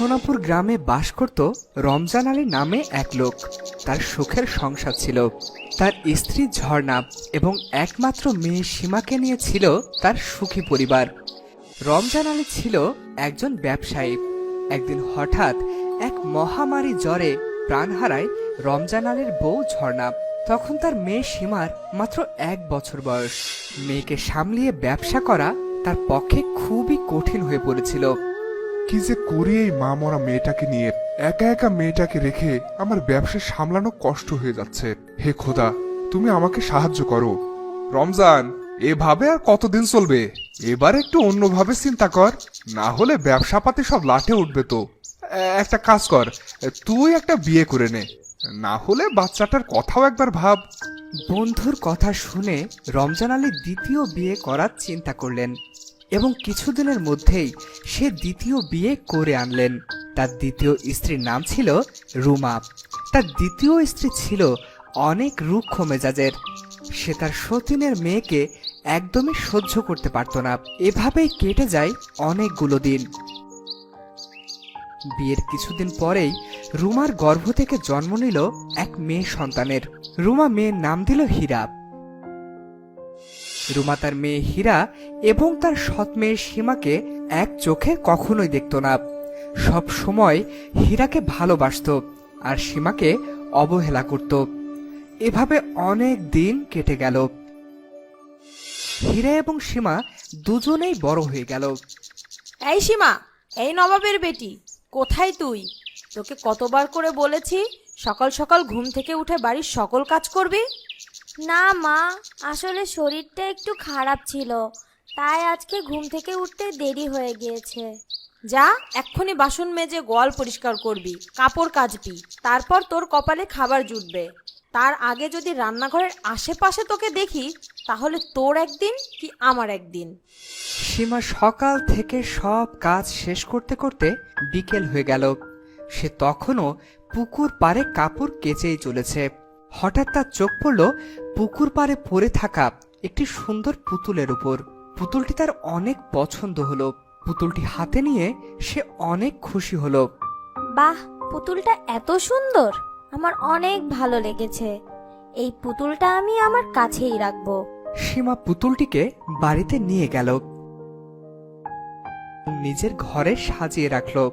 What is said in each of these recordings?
সোনাপুর গ্রামে বাস করত রমজান আলী নামে এক লোক। তার সুখের সংসার ছিল। তার স্ত্রী ঝর্ণা এবং একমাত্র মেয়ে সীমাকে নিয়ে ছিল তার সুখী পরিবার। রমজান আলী ছিল একজন ব্যবসায়ী। একদিন হঠাৎ এক মহামারী জ্বরে প্রাণ হারায় রমজান আলীর বউ ঝর্ণা। তখন তার মেয়ে সীমার মাত্র এক বছর বয়স। মেয়েকে সামলিয়ে ব্যবসা করা তার পক্ষে খুবই কঠিন হয়ে পড়েছিল। কি যে করি এই মা মরা মেয়েটাকে নিয়ে একা একা মেয়েটাকে রেখে আমার ব্যবসা সামলানো কষ্ট হয়ে যাচ্ছে। হে খোদা, তুমি আমাকে সাহায্য করো। রমজান, এভাবে আর কতদিন চলবে? এবার একটু অন্যভাবে চিন্তা কর, না হলে ব্যবসা পাতি সব লাঠে উঠবে তো। একটা কাজ কর, তুই একটা বিয়ে করে নে। না হলে বাচ্চাটার কথাও একবার ভাব। বন্ধুর কথা শুনে রমজান আলী দ্বিতীয় বিয়ে করার চিন্তা করলেন। এবং কিছুদিনের মধ্যেই সে দ্বিতীয় বিয়ে করে আনলেন। তার দ্বিতীয় স্ত্রীর নাম ছিল রুমা। তার দ্বিতীয় স্ত্রী ছিল অনেক রুক্ষ মেজাজের। সে তার সতীনের মেয়েকে একদমই সহ্য করতে পারত না। এভাবেই কেটে যায় অনেকগুলো দিন। বিয়ের কিছুদিন পরেই রুমার গর্ভ থেকে জন্ম নিল এক মেয়ে সন্তানের। রুমা মেয়ের নাম দিল হীরা। রুমা তার মেয়ে হীরা এবং তার সৎ মেয়ে সীমাকে এক চোখে কখনোই দেখত না। সব সময় হীরাকে ভালোবাসতো আর সীমাকে অবহেলা করত। এভাবে অনেক দিন কেটে গেল। হীরা এবং সীমা দুজনেই বড় হয়ে গেল। এই সীমা, এই নবাবের বেটি, কোথায় তুই? তোকে কতবার করে বলেছি, সকাল সকাল ঘুম থেকে উঠে বাড়ির সকল কাজ করবি? না মা আসলে শরীরটা একটু খারাপ ছিল তাই আজকে ঘুম থেকে উঠতে দেরি হয়ে গিয়েছে। যা এক্ষুনি বাসন মেজে গোয়াল পরিষ্কার করবি কাপড় কাচবি তারপর তোর কপালে খাবার জুটবে। তার আগে যদি রান্নাঘরের আশেপাশে তোকে দেখি তাহলে তোর একদিন কি আমার একদিন। সীমা সকাল থেকে সব কাজ শেষ করতে করতে বিকেল হয়ে গেল। সে তখনও পুকুর পাড়ে কাপড় কেচেই চলেছে। হঠাৎ তার চোখ পড়ল পুকুর পাড়ে পড়ে থাকা একটি সুন্দর পুতুলের উপর। পুতুলটি তার অনেক পছন্দ হলো। পুতুলটি হাতে নিয়ে সে অনেক খুশি হলো। বাহ পুতুলটা এত সুন্দর! আমার অনেক ভালো লেগেছে। এই পুতুলটা আমি আমার কাছেই রাখব। সীমা পুতুলটিকে বাড়িতে নিয়ে গেল। নিজের ঘরে সাজিয়ে রাখল।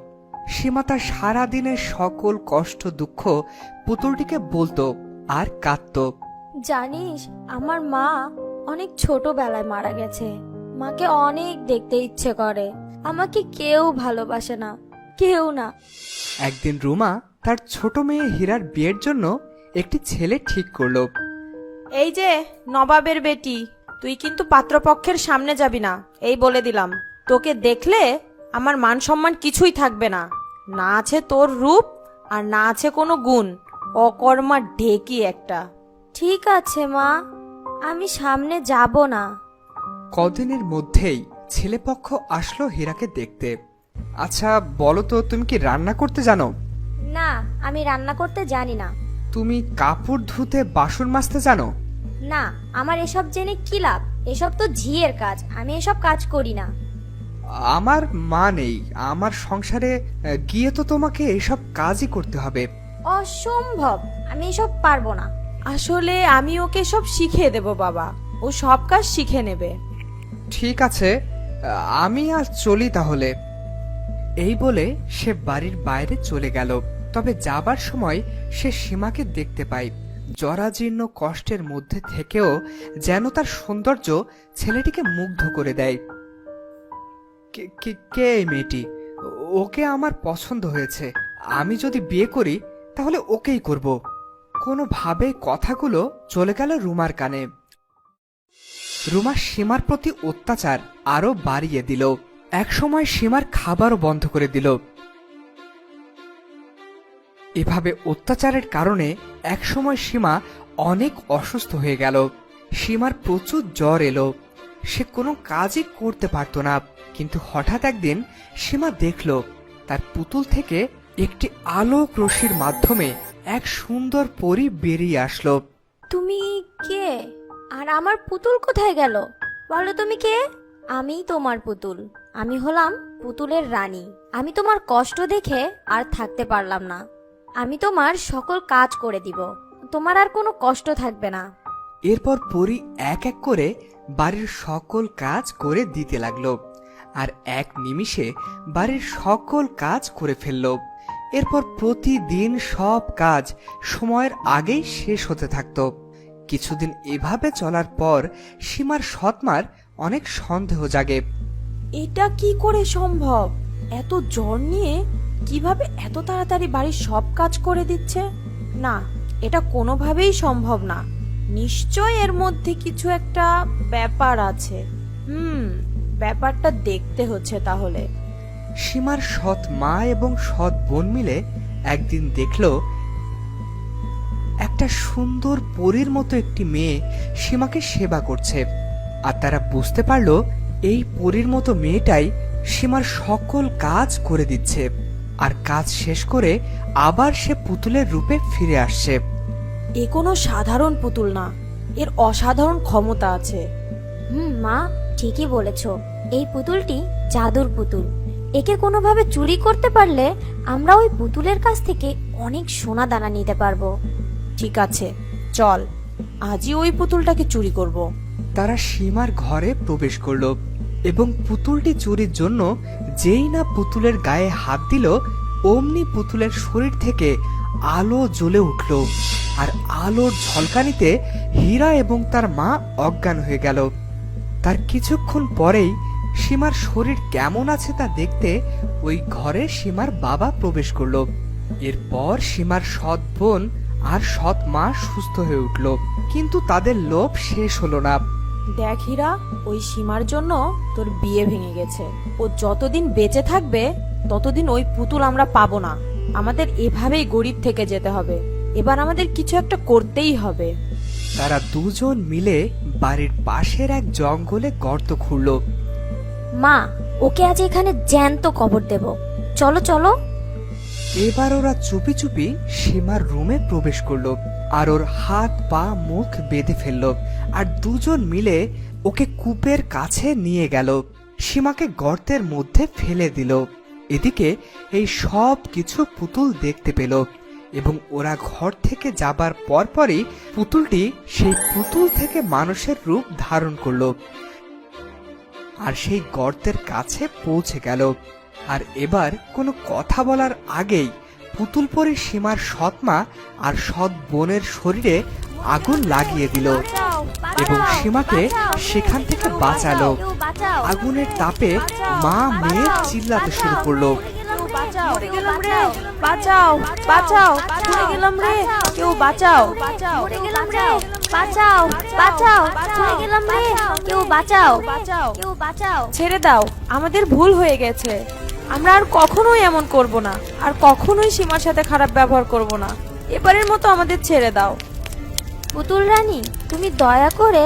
সীমা তার সারাদিনের সকল কষ্ট দুঃখ পুতুলটিকে বলতো আর কাঁদতো। জানিস আমার মা অনেক ছোটবেলায় মারা গেছে। মাকে অনেক দেখতে ইচ্ছে করে। আমাকে কেউ ভালোবাসে না। কেউ না। একদিন রুমা তার ছোট মেয়ে হীরার বিয়ের জন্য একটি ছেলে ঠিক করল। এই যে নবাবের বেটি তুই কিন্তু পাত্রপক্ষের সামনে যাবি না। এই বলে দিলাম। তোকে দেখলে আমার মান সম্মান কিছুই থাকবে না। না আছে তোর রূপ আর না আছে কোনো গুণ। অকর্মা ঢেকি একটা। ঠিক আছে মা। আমি সামনে যাব না। কদিনের মধ্যেই ছেলেপক্ষ আসলো হীরাকে দেখতে। আচ্ছা বলো তো তুমি কি রান্না করতে জানো? না আমি রান্না করতে জানি না। তুমি কাপড় ধুতে বাসন মাজতে জানো? না আমার এসব জেনে কি লাভ? এসব তো ঝিয়ের কাজ আমি এসব কাজ করি না। আমার মা নেই আমার সংসারে গিয়ে তো তোমাকে এসব কাজই করতে হবে। অসম্ভব, আমি এসব পারব না। আসলে আমি ওকে সব শিখিয়ে দেব, বাবা। ও সব কাজ শিখে নেবে। ঠিক আছে, আমি আর চলি তাহলে। এই বলে সে বাড়ির বাইরে চলে গেল, তবে যাবার সময় সে সীমাকে দেখতে পায়। জরাজীর্ণ কষ্টের মধ্যে থেকেও যেন তার সৌন্দর্য ছেলেটিকে মুগ্ধ করে দেয়। কে- এই মেয়েটি? ওকে আমার পছন্দ হয়েছে। আমি যদি বিয়ে করি তাহলে ওকেই করব। কোনোভাবে কথাগুলো চলে গেল রুমার কানে। রুমা সীমার প্রতি অত্যাচার আরও বাড়িয়ে দিল। একসময় সীমার খাবারও বন্ধ করে দিল। এভাবে অত্যাচারের কারণে একসময় সীমা অনেক অসুস্থ হয়ে গেল। সীমার প্রচুর জ্বর এলো। সে কোনো কাজই করতে পারত না। কিন্তু হঠাৎ একদিন সীমা দেখল, তার পুতুল থেকে একটি আলোক রশ্মির মাধ্যমে এক সুন্দর পরী বেরিয়ে আসলো। তুমি কে? আর আমার পুতুল কোথায় গেল? বলো তুমি কে? আমিই তোমার পুতুল। আমি হলাম পুতুলের রানী। আমি তোমার কষ্ট দেখে আর থাকতে পারলাম না। আমি তোমার সকল কাজ করে দিব। তোমার আর কোনো কষ্ট থাকবে না। এরপর পরি এক এক করে বাড়ির সকল কাজ করে দিতে লাগল। আর এক নিমিষে বাড়ির সকল কাজ করে ফেলল। এরপর প্রতিদিন সব কাজ সময়ের আগেই শেষ হতে থাকতো। কিছুদিন এভাবে চলার পর সীমার সৎমার অনেক সন্দেহ জাগে। এটা কি করে সম্ভব? এত জ্বর নিয়ে কীভাবে এত তাড়াতাড়ি বাড়ির সব কাজ করে দিচ্ছে? না, এটা কোনোভাবেই সম্ভব না। নিশ্চয় এর মধ্যে কিছু একটা ব্যাপার আছে। হুম, ব্যাপারটা দেখতে হচ্ছে তাহলে। সীমার সৎ মা এবং সৎ বোন মিলে একদিন দেখল একটা সুন্দর পরীর মতো একটি মেয়ে সীমাকে সেবা করছে। আর তারা বুঝতে পারল এই পরীর মতো মেয়েটাই সীমার সকল কাজ করে দিচ্ছে। আর কাজ শেষ করে আবার সে পুতুলের রূপে ফিরে আসছে। এ কোনো সাধারণ পুতুল না। এর অসাধারণ ক্ষমতা আছে। হুম মা ঠিকই বলেছ। এই পুতুলটি জাদুর পুতুল। একে কোনোভাবে চুরি করতে পারলে আমরা ওই পুতুলের কাছ থেকে অনেক সোনা দানা নিতে পারব ঠিক আছে চল আজই ওই পুতুলটাকে চুরি করব। তারা সীমার ঘরে প্রবেশ করল এবং পুতুলটি চুরির জন্য যেই না পুতুলের গায়ে হাত দিল অমনি পুতুলের শরীর থেকে আলো জ্বলে উঠল আর আলোর ঝলকানিতে হীরা এবং তার মা অজ্ঞান হয়ে গেল তার কিছুক্ষণ পরেই সীমার শরীর কেমন আছে তা দেখতে ওই ঘরে সীমার বাবা প্রবেশ করল। এরপর সীমার সৎ বোন আর সৎ মা সুস্থ হয়ে উঠল। কিন্তু তাদের লোভ শেষ হলো না। দেখ হীরা ওই সীমার জন্য তোর বিয়ে ভেঙে গেছে। ও যতদিন বেঁচে থাকবে ততদিন ওই পুতুল আমরা পাবো না। আমাদের এভাবেই গরিব থেকে যেতে হবে। এবার আমাদের কিছু একটা করতেই হবে। তারা দুজন মিলে বাড়ির পাশের এক জঙ্গলে গর্ত খুঁড়ল। মা, ওকে আজ এখানে জ্যান্ত কবর দেব। চলো চলো। এবার ওরা চুপি চুপি সীমার রুমে প্রবেশ করল আর ওর হাত, পা, মুখ বেঁধে ফেলল আর দুজন মিলে ওকে কূপের কাছে নিয়ে গেল। সীমাকে গর্তের মধ্যে ফেলে দিল। এদিকে এই সব কিছু পুতুল দেখতে পেল এবং ওরা ঘর থেকে যাবার পরপরই পুতুলটি সেই পুতুল থেকে মানুষের রূপ ধারণ করল। আর সেই গর্তের কাছে পৌঁছে গেল। আর এবার কোনো কথা বলার আগেই পুতুল পরে সীমার সৎমা আর সৎ বোনের শরীরে আগুন লাগিয়ে দিল এবং সীমাকে সেখান থেকে বাঁচালো। আগুনের তাপে মা মেয়ে চিল্লাতে শুরু করল। মরে গেলাম রে বাঁচাও বাঁচাও গেলাম রে কেউ বাঁচাও। বাঁচাও। বাঁচাও গেলাম রে। কেউ বাঁচাও বাঁচাও। কেউ বাঁচাও। ছেড়ে দাও আমাদের ভুল হয়ে গেছে। আমরা আর কখনোই এমন করব না আর কখনোই সীমার সাথে খারাপ ব্যবহার করব না। এবারের মতো আমাদের ছেড়ে দাও। পুতুল রানী তুমি দয়া করে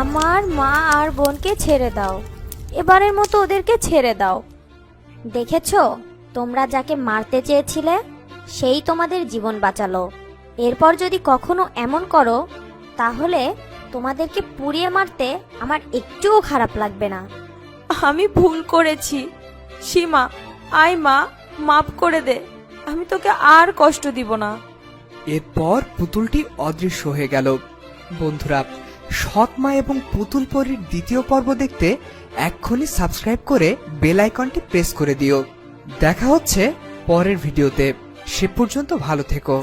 আমার মা আর বোনকে ছেড়ে দাও। এবারের মতো ওদেরকে ছেড়ে দাও। দেখেছ তোমরা যাকে মারতে চেয়েছিলে সেই তোমাদের জীবন বাঁচালো। এরপর যদি কখনো এমন করো তাহলে তোমাদেরকে পুড়িয়ে মারতে আমার একটুও খারাপ লাগবে না। আমি ভুল করেছি। সীমা আয় মা মাফ করে দে। আমি তোকে আর কষ্ট দিব না। এরপর পুতুলটি অদৃশ্য হয়ে গেল। বন্ধুরা সৎমা এবং পুতুল পরীর দ্বিতীয় পর্ব দেখতে এক্ষুনি সাবস্ক্রাইব করে বেল আইকনটি প্রেস করে দিও। দেখা হচ্ছে পরের ভিডিওতে। সে পর্যন্ত ভালো থেকো।